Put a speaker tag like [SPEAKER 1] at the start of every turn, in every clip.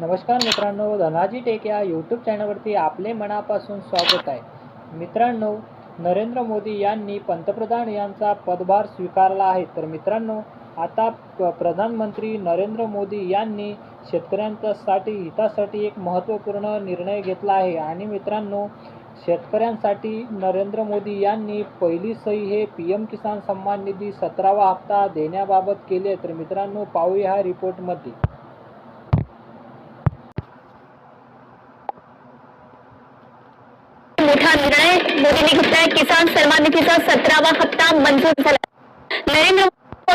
[SPEAKER 1] नमस्कार मित्रांनो धनाजी टेक या यूट्यूब चॅनलवरती आपले मनापासून स्वागत आहे. मित्रांनो नरेंद्र मोदी यांनी पंतप्रधान यांचा पदभार स्वीकारला आहे. तर मित्रांनो आता प- प्रधानमंत्री नरेंद्र मोदी यांनी शेतकऱ्यांच्यासाठी हितासाठी एक महत्त्वपूर्ण निर्णय घेतला आहे. आणि मित्रांनो शेतकऱ्यांसाठी नरेंद्र मोदी यांनी पहिली सही हे पी एम किसान सन्मान निधी सतरावा हप्ता देण्याबाबत केले तर मित्रांनो पाहूया ह्या रिपोर्टमध्ये
[SPEAKER 2] मोठा निर्णय मोदींनी घेतलाय किसान सन्मान निधीचा सतरावा हप्ता मंजूर झाला. नरेंद्र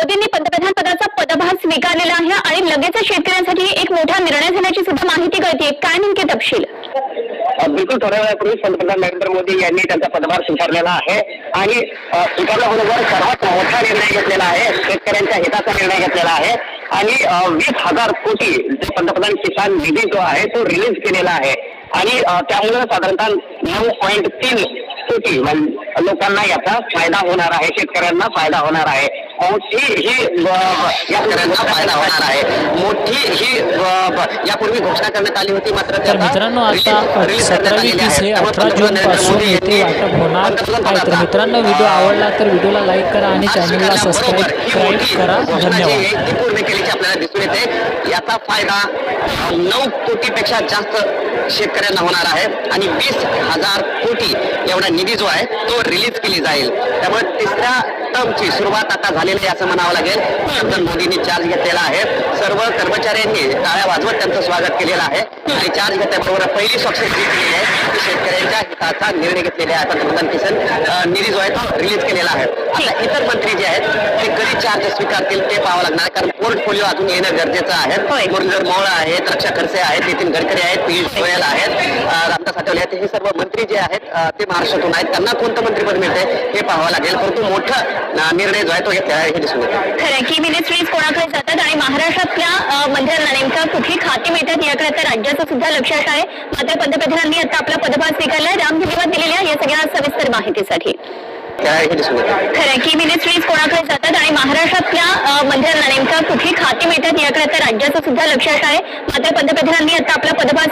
[SPEAKER 2] मोदींनी पंतप्रधान पदाचा पदभार स्वीकारलेला आहे आणि लगेच शेतकऱ्यांसाठी एक मोठा निर्णय झाल्याची सुद्धा माहिती कळते काय नेमके तपशील?
[SPEAKER 3] बिलकुल थोड्या वेळापूर्वी पंतप्रधान नरेंद्र मोदी यांनी त्यांचा पदभार स्वीकारलेला आहे आणि स्वीकारल्याबरोबर सर्वात मोठा निर्णय घेतलेला आहे शेतकऱ्यांच्या हिताचा निर्णय घेतलेला आहे आणि वीस हजार कोटी पंतप्रधान किसान निधी जो आहे तो रिलीज केलेला आहे. आणि त्यामुळे साधारणतः नऊ पॉईंट तीन कोटी लोकांना याचा फायदा होणार आहे शेतकऱ्यांना फायदा होणार आहे. मोठी ही या शेतकऱ्यांना फायदा होणार आहे. मोठी ही यापूर्वी घोषणा करण्यात आली होती मात्र
[SPEAKER 1] तर मित्रांनो आता सतरावी तीस. हे अठरा जून पासून येथे वाटप होणार आहे. तर मित्रांनो व्हिडिओ आवडला तर व्हिडिओला लाईक करा आणि चॅनलला सबस्क्राईब
[SPEAKER 3] ही
[SPEAKER 1] करा. धन्यवाद.
[SPEAKER 3] पूर्ण केल्याची आपल्याला दिसून येते. याचा फायदा नऊ कोटीपेक्षा जास्त शेतकऱ्यांना होणार आहे आणि वीस हजार कोटी एवढा निधी जो आहे तो रिलीज केली जाईल. त्यामुळे तिसऱ्या टर्मची सुरुवात आता झालेली आहे असं म्हणावं लागेल. पंतप्रधान मोदींनी चार्ज घेतलेला आहे. सर्व कर्मचाऱ्यांनी टाळ्या वाजवत त्यांचं स्वागत केलेलं आहे. आणि चार्ज घेतल्याबरोबर पहिली स्वाक्षरी जी केलेली आहे ती शेतकऱ्यांच्या हिताचा निर्णय घेतलेला आहे. पंतप्रधान किसान निधी जो आहे तो रिलीज केलेला आहे. आता इतर मंत्री जे आहेत ते कधी चार्ज स्वीकारतील ते पाहावं लागणार. कारण पोर्टफोलिओ अजून येणं गरजेचं आहे. मुरलीधर मोहोळ आहेत रक्षा खडसे आहेत नितीन गडकरी आहेत पियुष गोयल आहेत रामदास आठवले आहेत. हे सर्व मंत्री जे आहेत ते महाराष्ट्रातून आहेत. त्यांना कोणतं मंत्रिपद मिळते हे पाहावं लागेल. परंतु मोठा निर्णय जो आहे तो हे दिसून येतं.
[SPEAKER 2] खरं की मिनिस्ट्रीज कोणाकडे जातात आणि महाराष्ट्रातल्या मंत्र्यांना नेमका कुठली खाती मिळतात याकडे आता राज्याचं सुद्धा लक्ष आहे. मात्र पंतप्रधानांनी आता आपला पदभार स्वीकारलाय राम धन्यवाद दिलेल्या या सगळ्या सविस्तर माहितीसाठी.
[SPEAKER 3] हे
[SPEAKER 2] खरं की मिनिस्ट्रीज कोणाकडे जातात आणि महाराष्ट्रातल्या मंत्र्यांना नेमका कुठली खाती मिळतात याकडे आता राज्याचं सुद्धा लक्ष आहे. मात्र पंतप्रधानांनी आता आपला पदभार